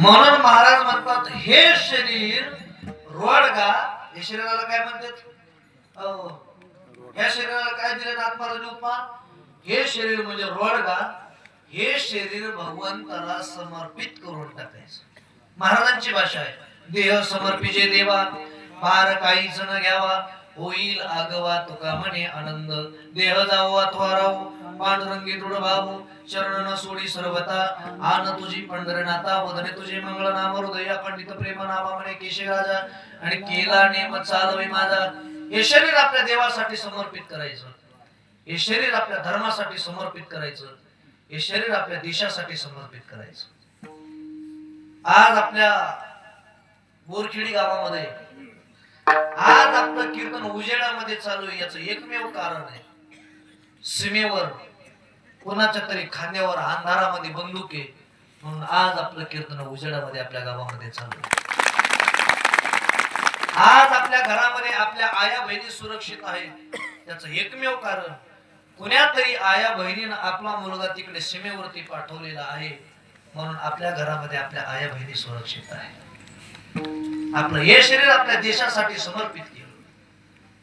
म्हणून महाराज म्हणतात हे शरीर रोडगा. हे शरीराला काय म्हणतात? अहो, शरीराला काय दिले आत्माराजी उपमान हे शरीर म्हणजे रोडगा. हे शरीर भगवंताला समर्पित करून टाकायचं. महाराजांची भाषा आहे देह समर्पिजे देवा फार काहीच न घ्यावा. होईल आगवा तुका म्हणे आनंद. देह जावो अथवा राहू पांडुरंगी दृढ भाऊ चरण न सोडी सर्वता आन तुझी पंढरनाथा वदने तुझे मंगळ नाम हृदय पंडित प्रेम नामा म्हणे केशे राजा आणि केला नेम चालवे माझा. हे शरीर आपल्या देवासाठी समर्पित करायचं. हे शरीर आपल्या धर्मासाठी समर्पित करायचं. हे शरीर आपल्या देशासाठी समर्पित करायचं. आज आपल्या बोरखेडी गावामध्ये आज आपलं कीर्तन उजेडामध्ये चालू आहे. याच एकमेव कारण आहे. सीमेवर कोणाच्या तरी खांद्यावर अंधारामध्ये बंदूक आहे म्हणून आज आपलं कीर्तन उजेडामध्ये आपल्या गावामध्ये चालू आज आपल्या घरामध्ये आपल्या आया बहिणी सुरक्षित आहेत त्याच एकमेव कारण कुण्यातरी आया बहिणीनं आपला मुलगा तिकडे सीमेवरती पाठवलेला आहे म्हणून आपल्या घरामध्ये आपल्या आया बहिणी सुरक्षित आहे. आपलं हे शरीर आपल्या देशासाठी समर्पित केलं.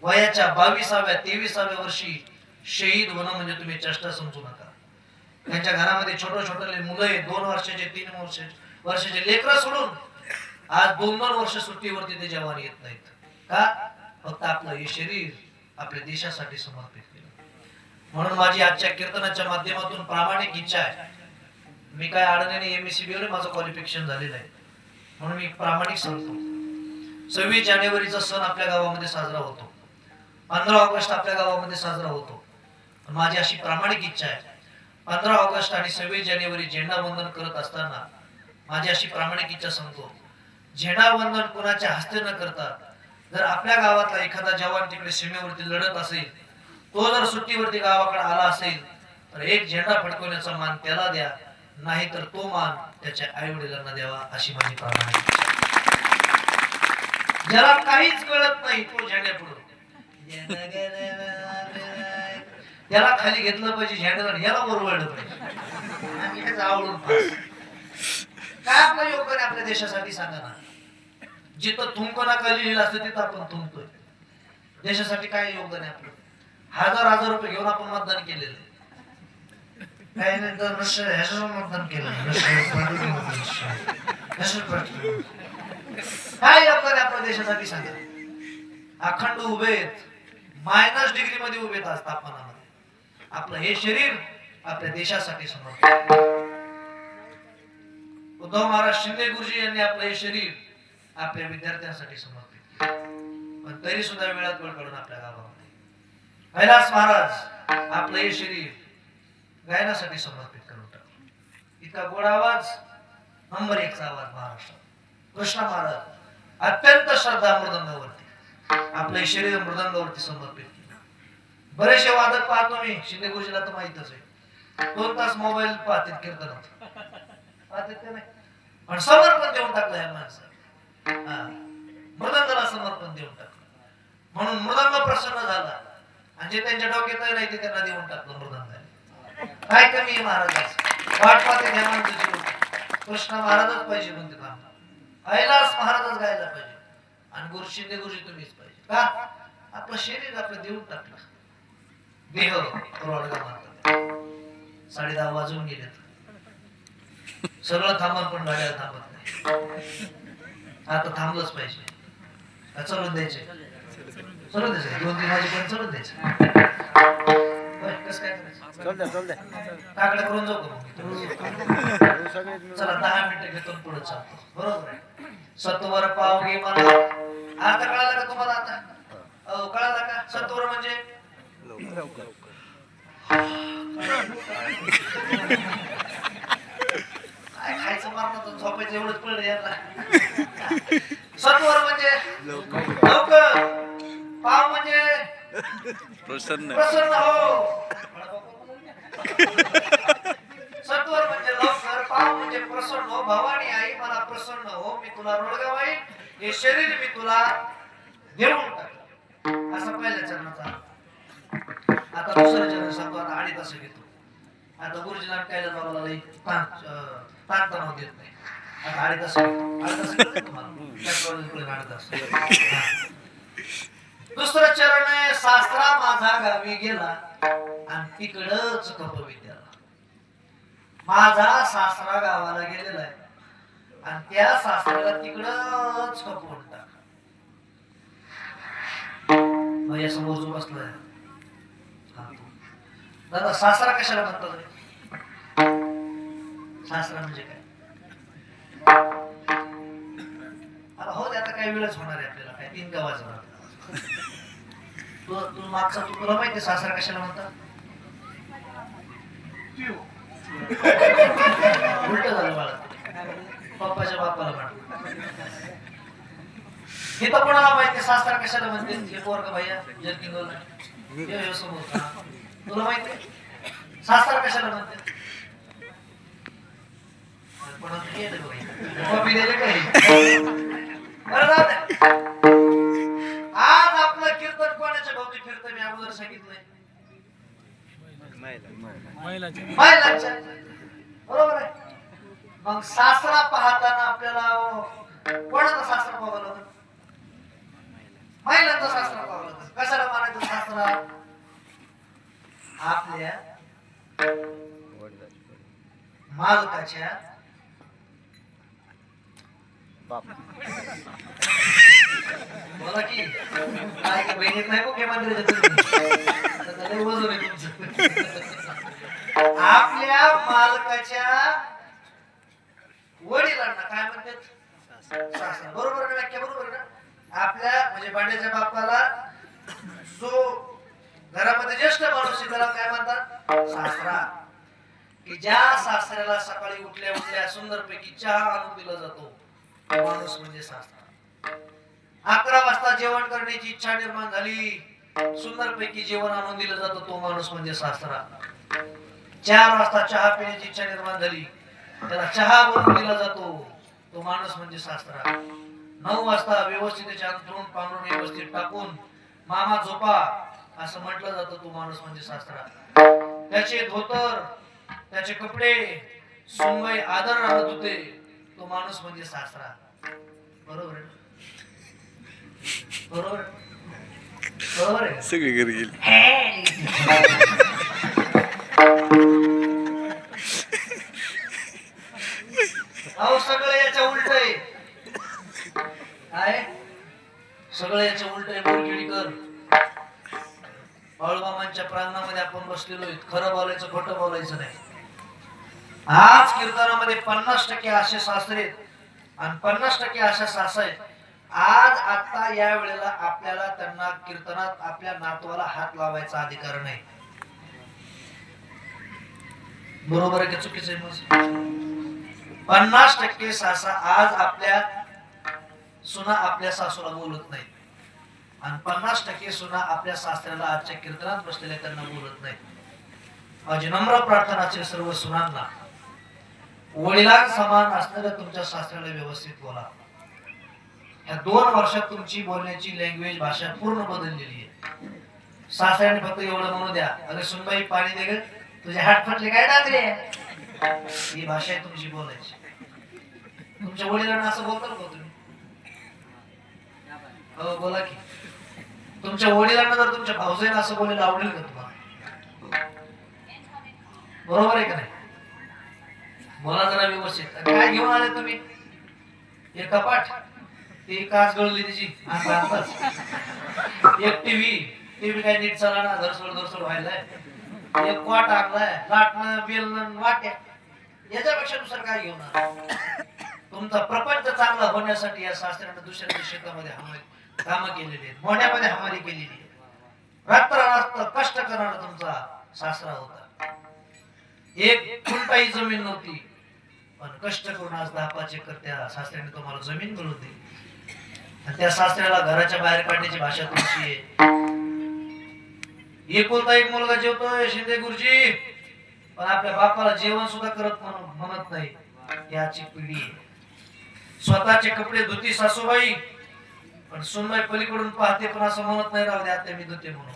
वयाच्या बावीसाव्या तेविसाव्या वर्षी शहीद होणं म्हणजे तुम्ही चेष्टा समजू नका. त्यांच्या घरामध्ये छोटे छोटे मुलं आहेत. दोन वर्षाचे तीन वर्ष वर्षाचे लेकरं सोडून आज दोन दोन वर्ष सुट्टीवरती ते जवान येत नाहीत. का? फक्त आपलं हे शरीर आपल्या देशासाठी समर्पित केलं. म्हणून माझी आजच्या कीर्तनाच्या माध्यमातून प्रामाणिक इच्छा आहे. मी काय अडण्याने एम एस सी माझं क्वालिफिकेशन झालेलं आहे. म्हणून मी प्रामाणिक सांगतो. सव्वीस जानेवारीचा सण आपल्या गावामध्ये साजरा होतो. पंधरा ऑगस्ट आपल्या गावामध्ये साजरा होतो. माझी अशी प्रामाणिक इच्छा आहे. पंधरा ऑगस्ट आणि सव्वीस जानेवारी झेंडा वंदन करत असताना माझी अशी प्रामाणिक इच्छा सांगतो झेंडा वंदन कोणाच्या हस्ते न करता जर आपल्या गावातला एखादा जवान तिकडे सीमेवरती लढत असेल तो जर सुट्टीवरती गावाकडे आला असेल तर एक झेंडा फडकवण्याचा मान त्याला द्या नाही तर तो मान त्याच्या आई वडिलांना द्यावा अशी माझी प्रामाणिक इच्छा आहे. ज्याला काहीच कळत नाही तो झेंड्या पुढे याला खाली घेतलं पाहिजे झेंडर याला ओरवळलं पाहिजे. आणि हेच आवडून काय आपलं योगदान आहे आपल्या देशासाठी सांगा ना. जिथं थुंक नका लिहिलं असतं तिथं आपण थुंकतोय. देशासाठी काय योगदान आहे आपलं? हजार हजार रुपये घेऊन आपण मतदान केलेलं. आहे. काही नाही तर रशिया ह्याच्यावर मतदान केलं. काय योगदान आहे आपल्या देशासाठी सांगा? अखंड उभे आहेत. मायनस डिग्री मध्ये उभे आहेत आज आपलं हे शरीर आपल्या देशासाठी समर्पित. उद्धव महाराज शिंदे गुरुजी यांनी आपलं हे शरीर आपल्या विद्यार्थ्यांसाठी समर्पित पण तरी सुद्धा वेळात वेळ काढून आपल्या गावामध्ये. कैलास महाराज आपलं हे शरीर गायनासाठी समर्पित करून टाकलं. इतका गोड आवाज नंबर एकचा आवाज महाराष्ट्रात. कृष्ण महाराज अत्यंत श्रद्धा मृदंगावरती आपलं शरीर मृदंगावरती समर्पित बरेचसे वादक पाहतो मी. शिंदे गुरुजीला तर माहितच आहे. दोन तास मोबाईल पाहते कीर्तनात. पाहते नाही? पण समर्पण देऊन टाकलं ह्या माणसाला हा. मृदंगाला समर्पण देऊन टाकलं. म्हणून मृदंग प्रसन्न झाला. आणि जे त्यांच्या डोक्यात नाही ते त्यांना देऊन टाकलं मृदंगाला काय कमी आहे महाराजाचं? वाट पाहते ध्यान तुझी कृष्ण महाराजच पाहिजे म्हणते थांबा ऐलास महाराजच गायला पाहिजे. आणि गुरु शिंदे गुरुजी तुम्हीच पाहिजे. का? आपलं शरीर आपलं देऊन टाकलं. देह रोडगा मारतात साडे दहा वाजून गेलेत. सगळं थांबत पण गाड्या थांबत नाही. आता थांबलंच पाहिजे. का चलून द्यायचे चलून द्यायचं दोन तीन वाजेपर्यंत चलून द्यायचं काकडे करून जाऊ? चला दहा मिनिटं घेतो पुढे चालतो. बरोबर आहे. सत्वर पाव घे मला. आता कळालं का तुम्हाला आता? कळालं का? सत्वर म्हणजे? खायचं मारणं झोपायचं एवढंच पडलं याला सत्वर म्हणजे लवकर पाव म्हणजे प्रसन्न प्रसन्न हो सत्वर म्हणजे लवकर पाव म्हणजे प्रसन्न हो भवानी आई मला प्रसन्न हो मी तुला रोडगावाई हे शरीर मी तुला देऊन टाकलं असा पहिल्या चरणाचा अडीच असं घेतो. आता गुरुजीला काय बाबाला लई ताण अं, ताणतणाव देत नाही. आता अडीच तास अडीच तास दुसरं चरण आहे सासरा माझा गावी गेला आणि तिकडच कप विद्याला. माझा सासरा गावाला गेलेला आहे. आणि त्या सासऱ्याला तिकडच कपवून टाका. माझ्यासमोर जो बसलाय. दादा सासरा कशाला म्हणतात तुम्ही? सासरा म्हणजे काय? आता हो ते आता काही वेळच होणार आहे आपल्याला काय तीन का होणार तू तू मागचा तू तुला माहिती सासरा कशाला म्हणतात उलट झालं मला पप्पाच्या बापाला म्हणतात हे तर कोणाला माहिती सासरा कशाला म्हणते? हे पोरग भैया जर्किंगला समोर तुला माहिती सासरा कशाला म्हणते आज आपलं कीर्तन कोणाच्या भोवती फिरतं मी अगोदर सांगितलंय. महिलांच्या. बरोबर आहे. मग सासरा पाहताना आपल्याला अहो, कोणाचा सासरा पाहावा लागेल महिलांचा सासरा पाहावा कशाला मानायचं सासरा? आपल्या मालकाच्या बोला की काय की बहिणीत नाही मुख्य मंत्र्याच्या वजन आहे तुमचं. आपल्या मालकाच्या वडिलांना काय म्हणतात? बरोबर व्याख्या बरोबर ना? आपल्या म्हणजे बांड्याच्या बापाला जो घरामध्ये ज्येष्ठ माणूस त्याला काय म्हणतात? सासरा. की ज्या सासऱ्याला सकाळी उठल्या उठल्या सुंदर पैकी चहा आणून दिला जातो माणूस म्हणजे सासरा. अकरा वाजता जेवण करण्याची इच्छा निर्माण झाली. सुंदर पैकी जेवण आणून दिलं जातं तो माणूस म्हणजे सासरा. चार वाजता चहा पिण्याची इच्छा निर्माण झाली. त्याला चहा बनवून दिला जातो तो माणूस म्हणजे सासरा. नऊ वाजता व्यवस्थित त्याच्या अंतरून व्यवस्थित टाकून मामा झोपा. असं म्हटलं जातं तो माणूस म्हणजे सासरा त्याचे धोतर त्याचे कपडे सुनबाई आदर राहत होते. तो माणूस म्हणजे सासरा बरोबर? बरोबर गेली. अहो सगळं याच्या उलट आहे. काय? सगळं याच्या उलट आहे बोरकिडीकर बाळूमामांच्या प्रांगणामध्ये आपण बसलेलो खरं बोलायचं खोटं बोलायचं नाही. आज कीर्तनामध्ये पन्नास टक्के असे सासरे आणि पन्नास टक्के अशा सास आहेत. आज आता या वेळेला आपल्याला त्यांना कीर्तनात आपल्या नातवाला हात लावायचा अधिकार नाही. बरोबर आहे की चुकीचं आहे मग पन्नास टक्के सासा आज आपल्या सुना आपल्या सासूला बोलत नाही आणि पन्नास टक्के सुना आपल्या सासऱ्याला आजच्या कीर्तनात बसलेल्या त्यांना बोलत नाही माझी नम्र प्रार्थनाचे सर्व सुनांना. वडिलां समान असणाऱ्या तुमच्या सासऱ्याला व्यवस्थित बोला. या दोन वर्षात तुमची बोलण्याची लँग्वेज भाषा पूर्ण बदललेली आहे. सासऱ्याने फक्त एवढं म्हणू द्या. अरे सुनबाई पाणी दे ग. तुझे हात फटले काय डागरे? ही भाषा आहे तुमची बोलायची. तुमच्या वडिलांना असं बोलतो का तुम्ही? हो बोला की. तुमच्या वडिलांना जर तुमच्या भाऊजाईनं असं बोलायला आवडेल का तुम्हाला? बरोबर आहे का नाही? बोला जरा व्यवस्थित. काय घेऊन आले तुम्ही? एक कपाट ती काच गळली तिची एक टीव्ही टीव्ही काय नीट चला ना धरसोड धरसोड व्हायलाय. एक वाट आणलाय लाटणं बेलणं वाट्या. याच्यापेक्षा दुसरं काय घेऊन आला? तुमचा प्रपंच चांगला होण्यासाठी या शास्त्राने दुसऱ्या शेतामध्ये आहे काम केलेली आहेत. मोठ्यामध्ये हमारी केलेली आहे रात्र रात्र कष्ट करणारा तुमचा सासरा होता. एक फुलटाही जमीन नव्हती. पण कष्ट करून आज दहा पाच एकर त्या सासऱ्याने तुम्हाला जमीन मिळून दिली. आणि त्या सासऱ्याला घराच्या बाहेर काढण्याची भाषा तुमची आहे. एकुलता एक मुलगा जेवतोय शिंदे गुरुजी. पण आपल्या बापाला जेवण सुद्धा करत म्हणून म्हणत नाही. याची पिढी स्वतःचे कपडे धुती सासूबाई. पण सुनबाई पलीकडून पाहते पण असं म्हणत नाही राहू दे आता मी धुते म्हणून.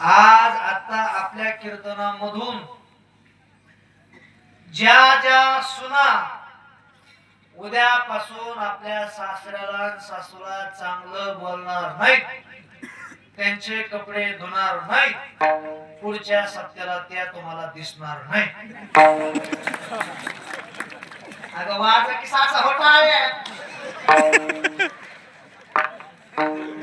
आज आता आपल्या कीर्तनामधून ज्या ज्या सुना उद्यापासून आपल्या सासऱ्याला सासूला चांगलं बोलणार नाही त्यांचे कपडे धुणार नाही पुढच्या सत्याला त्या तुम्हाला दिसणार नाही अगं माझा किस्सा असा होता आहे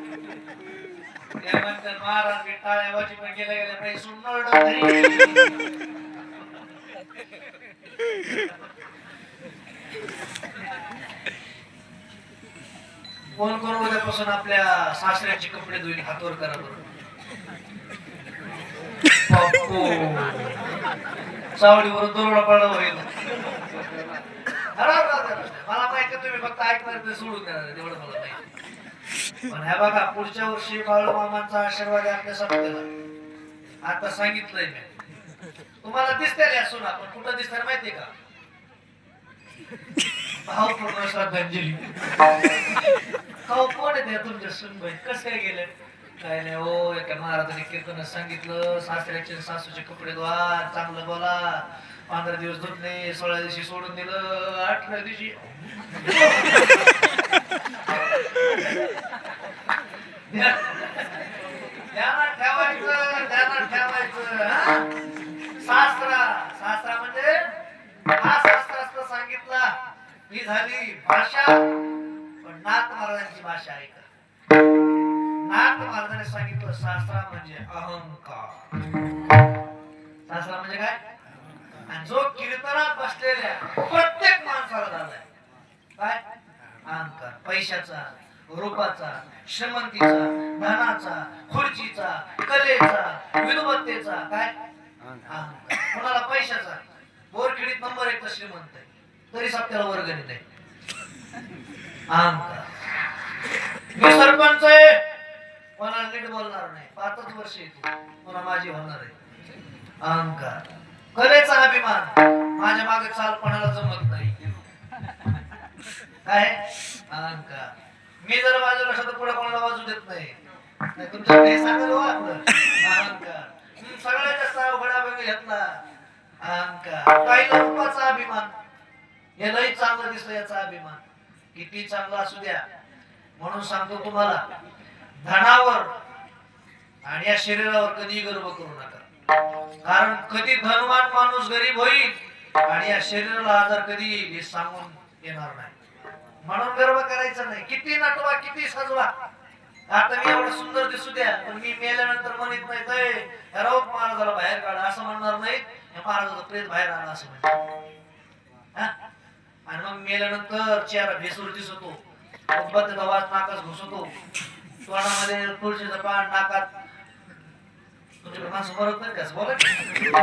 महाराज मी टाळ्या वाजी पण गेल्या गेल्या काही सुनणार नाही कोण कोण उद्यापासून आपल्या सासऱ्याचे कपडे धुईन हातवर करा बरं बाप्पो. सावलीवरून पडला होईल मला माहिती आहे तुम्ही फक्त ऐकणार ते सोडून देणार एवढं मला माहिती पण ह्या बघा पुढच्या वर्षी बाळू मामांचा आशीर्वाद आहे आपल्या सप्त्याला आता सांगितलंय मी. तुम्हाला दिसते या सुना पण कुठं दिसणार माहितीये का? भावपूर्ण श्रद्धांजली. भाऊ कोण आहे तुमच्या सुनबाई? कसं काय गेले? काय नाही हो एका महाराजांनी कीर्तन सांगितलं सासऱ्याचे सासूचे कपडे धुवा चांगलं बोला. पंधरा दिवस धुतले सोळा दिवशी सोडून दिलं अठरा दिवशी ध्यानात ठेवायचं ध्यानात ठेवायचं हा? शास्त्रा शास्त्रा म्हणजे हा शास्त्र असं सांगितला ही झाली भाषा. पण नाथ महाराजांची भाषा आहे का? नाथ महाराजांनी सांगितलं शास्त्रा म्हणजे अहंकार. शास्त्रा म्हणजे काय? आणि जो कीर्तनात बसलेल्या प्रत्येक माणसाला झालाय. काय? अहंकार पैशाचा. रूपाचा श्रीमंतीचा धनाचा खुर्चीचा कलेचा विद्वत्तेचा काय? कोणाला पैशाचा? बोरखिडीत नंबर एक श्रीमंत आहे. तरी सत्याला वर्ग नाही आहे. मी सरपंच आहे. कोणाला नीट बोलणार नाही. पाचच वर्ष येते कोणा माझी होणार आहे. अहंकार. कलेचा अभिमान. माझ्या मागे चाल कोणाला जमत नाही. काय? अहंकार. मी जर बाजूला असं तर पुढे कोणाला वाजू देत नाही. सगळ्यात जास्त अवघडा घेतला. अहंकार. काही अभिमान. हे लई चांगलं दिसलं याचा अभिमान. किती चांगला असू द्या. म्हणून सांगतो तुम्हाला धनावर आणि या शरीरावर कधी गर्व करू नका. कारण कधी धनवान माणूस गरीब होईल आणि या शरीराला आजार कधी येईल हे सांगून येणार नाही. म्हणून गर्व करायचा नाही. किती नटवा किती सजवा. आता मी एवढं सुंदर दिसू द्या पण मी मेल्यानंतर म्हणत नाही "तय, राऊत महाराजाला बाहेर काढा असं म्हणणार नाही या महाराजाचं प्रेत बाहेर आला असं म्हणणार आणि मग मेल्यानंतर चेहरा भेसूर दिसतो. बद्ध वाज नाकात घुसतो. तोंडामध्ये तुळशीचं पान नाकात. तुमच्या माणसं मरत नाही का? बोला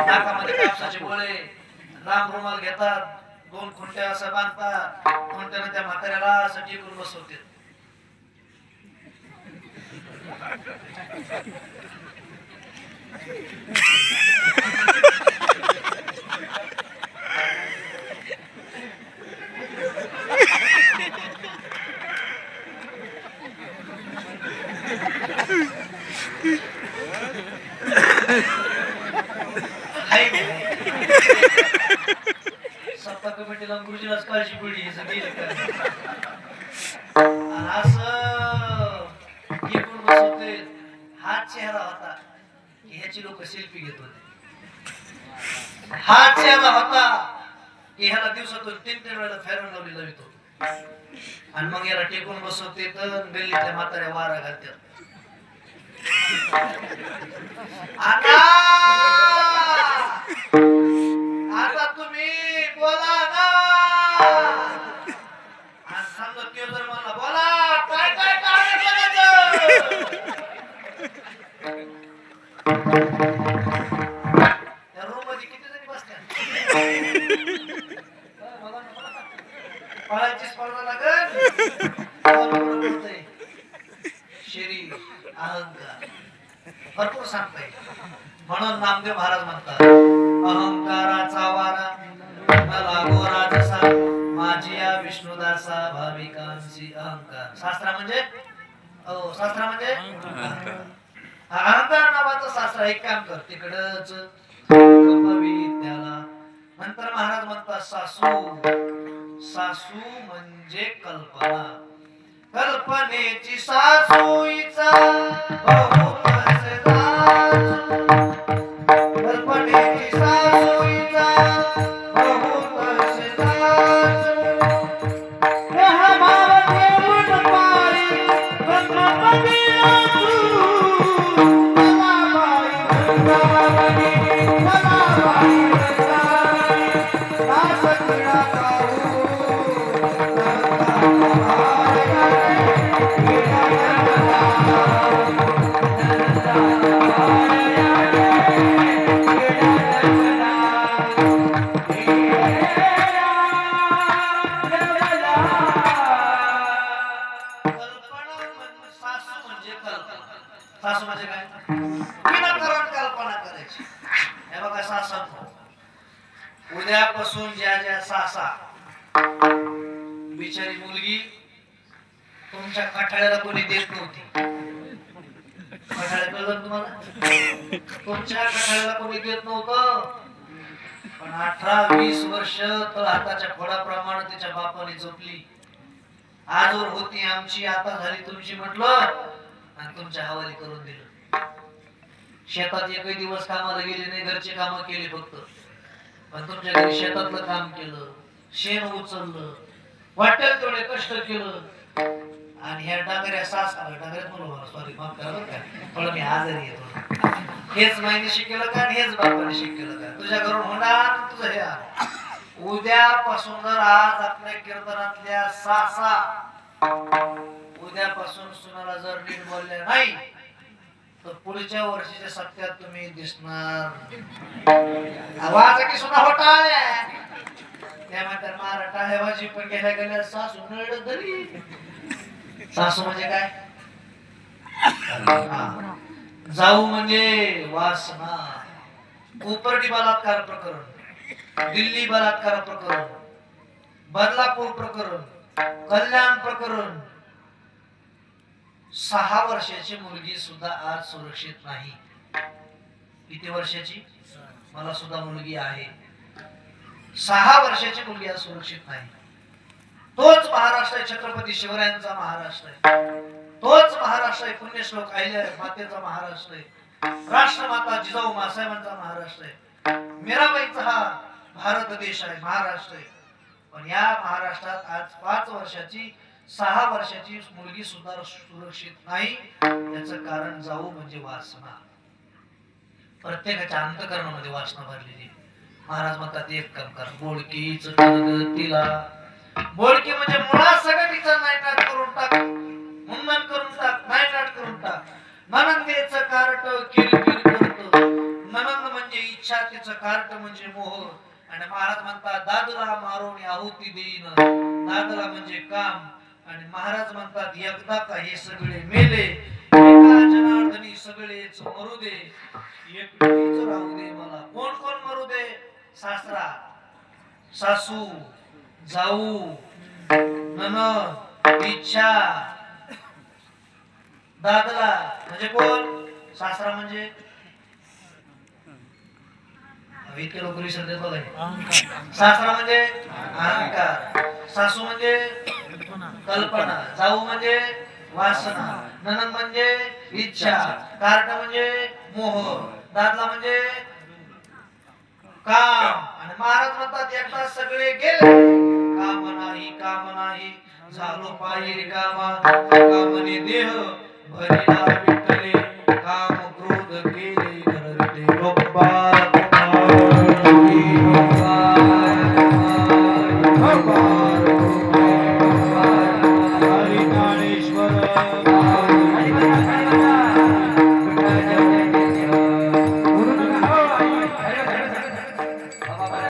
नाकामध्ये कापसाचे गोळे. लांब रुमाल घेतात. दोन खुंट्या असं बांधतात खुंट्यानं त्या म्हाताऱ्याला असं टिकून बसवते दिवसातून तीन तीन वेळेला फेरन लावली लावित होतो आणि मग याला टेकून बसवते तर गल्लीतल्या म्हाताऱ्या वारा घालतात. आता शरीर अहंकार. भरपूर सांगताय. म्हणून नामदेव महाराज म्हणतात अहंकाराचा वारा लागो राजसा माझी या विष्णुदासा भाविकांची अहंकार. शास्त्रा म्हणजे? हो शास्त्रा म्हणजे? अहंकार. नावाचं शास्त्र एक काम कर तिकडच विद्याला नंतर महाराज म्हणतात सासू सासू म्हणजे कल्पना. कल्पनेची सासूईचा हो, हो. कल्पना सासू म्हणजे काय? विनाकारण कल्पना करायची. हे बघा उद्यापासून ज्या ज्या सासा बिचारी मुलगी तुमच्या कठाळ्याला कोणी देत नव्हती. कळलं तुम्हाला? तुमच्या कठाळ्याला कोणी देत नव्हतं. पण अठरा वीस वर्ष तर हाताच्या फोडाप्रमाणे तिच्या बापाने झोपली आजवर होती आमची आता झाली तुमची म्हटलं. आणि तुमच्या हवाली करून दिलं. शेतात एकही दिवस कामाला गेले नाही घरचे काम केले फक्त. पण तुमच्या घरी शेतातलं काम केलं शेण उचललं वाटेल तेवढे कष्ट केलं. आणि ह्या डांगऱ्या सास डांगऱ्यात म्हणून सॉरी माफ करा बरं का. पण मी आजारी येतो हेच माहिती शिकलं का आणि हेच बापाने शिकलं का? तुझ्या घरून होणार तुझं हे उद्यापासून जर आज आपल्या कीर्तनातल्या सासा उद्यापासून सुनाला जर नीट बोलले नाही तर पुढच्या वर्षीच्या सत्यात तुम्ही दिसणार. आवाज की सुना होटाळ्या त्या म्हणतात मारा पण गेल्या गेल्या सासू नळ तरी सासू म्हणजे काय? जाऊ म्हणजे वासना. कोपर्डी बलात्कार प्रकरण. दिल्ली बलात्कार प्रकरण. बदलापूर प्रकरण. कल्याण प्रकरण. सहा वर्षाची मुलगी सुद्धा आज सुरक्षित नाही. किती वर्षाची? मला सुद्धा मुलगी आहे. सहा वर्षाची मुलगी आज सुरक्षित नाही. तोच महाराष्ट्र आहे छत्रपती शिवरायांचा महाराष्ट्र आहे. तोच महाराष्ट्र आहे पुण्यश्लोक अहिल्या मातेचा महाराष्ट्र आहे. राष्ट्रमाता जिजाऊ मासाहेबांचा महाराष्ट्र आहे. मीराबाईचा हा भारत देश आहे महाराष्ट्र आहे. पण या महाराष्ट्रात आज पाच वर्षाची सहा वर्षाची मुलगी सुद्धा सुरक्षित नाही. याच कारण जाऊ म्हणजे वासना. प्रत्येकाच्या अंतकरणामध्ये वासना भरलेली महाराज म्हणतात एक काम कर बोडकीच तिला. बोडकी म्हणजे मुळात सगळं तिचा नायनाट करून टाक. मुंडन करून टाक नायनाट करून टाक. ननंदेच कार्ट किरकिर करत. ननंद म्हणजे इच्छा तिचं कार्ट म्हणजे मोह. आणि महाराज म्हणतात दादला मारून आहुती देईन. दादला म्हणजे काम. आणि महाराज म्हणतात एकदा का हे सगळे मेले जनार्दनी सगळेच मरू दे एकटीच राहू दे मला. कोण कोण मरू दे? सासरा सासू जाऊ ननद इच्छा दादला म्हणजे कोण? सासरा म्हणजे? इतके लोक विसरतात बघा. सासरा म्हणजे? अहंकार. सासू म्हणजे? कल्पना. जाऊ म्हणजे वासना. म्हणजे इच्छा. कारण म्हणजे मोह. दादला म्हणजे काम. आणि महाराज म्हणतात एकदा सगळे गेले काम नाही काम नाही. झालो पायी रिकामा. कामने देह भरिला विठले काम क्रोध केले करते